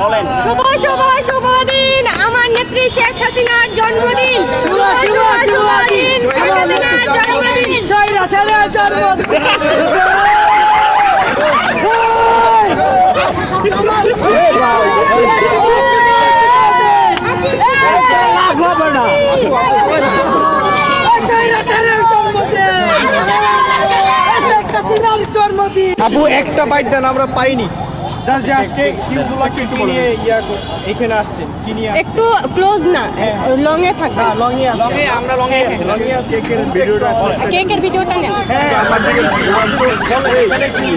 বলেন। শুভ শুভ শুভ দিন আমার নেত্রী শেখ হাসিনার জন্মদিন। শুভ শুভ শুভ দিন। জন্মদিন। আপু একটা বাইট দেন আমরা পাইনি। জাস্ট যে আজকে কিউগুলোকে কি নিয়ে ইয়া এখানে আসছেন কি নিয়ে একটু ক্লোজ না লং এ থাকবে। না লং এ লং এ আমরা লং এ লং এ কেকের ভিডিওটা কেকের ভিডিওটা নেন। আমাদের এখানে কি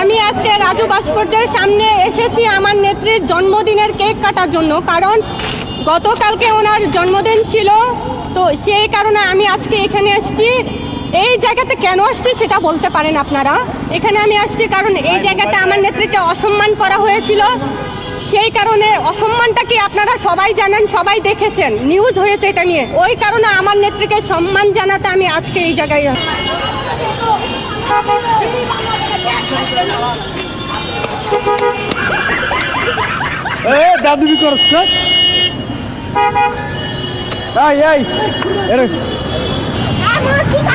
আমি আজকে রাজু ভাস্কর্যের সামনে এসেছি আমার নেত্রীর জন্মদিনের কেক কাটার জন্য কারণ গতকালকে ওনার জন্মদিন ছিল তো সেই কারণে আমি আজকে এখানে এসেছি। এই জায়গাতে কেন আসছি সেটা বলতে পারেন আপনারা? এখানে আমি আসছি কারণ এই জায়গাতে আমার নেত্রীকে অসম্মান করা হয়েছিল। সেই কারণে অসম্মানটা কি আপনারা সবাই জানেন, সবাই দেখেছেন? নিউজ হয়েছে এটা নিয়ে। ওই কারণে আমার নেত্রীকে সম্মান জানাতে আমি আজকে এই জায়গায় দাদুবি করছ এই এই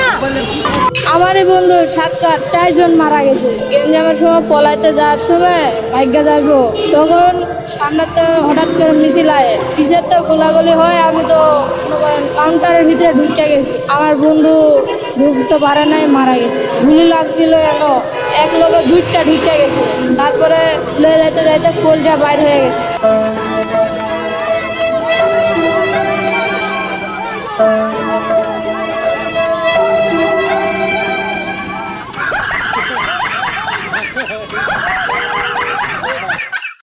না। আমারই বন্ধু সাতকার, চারজন মারা গেছে। গেঞ্জামের সময় পলাইতে যাওয়ার সময় ভাগ্যা যাব তখন সামনে তো হঠাৎ করে মিছিল আয়। কিসের তো গোলাগুলি হয়, আমি তো কাউন্টারের ভিতরে ঢুকে গেছি। আমার বন্ধু ঢুকতে পারে নাই, মারা গেছে। গুলি লাগছিল এত এক লোকে দুইটা ঢুকে গেছে। তারপরে লয়ে যাইতে যাইতে কলজা বাইর হয়ে গেছে।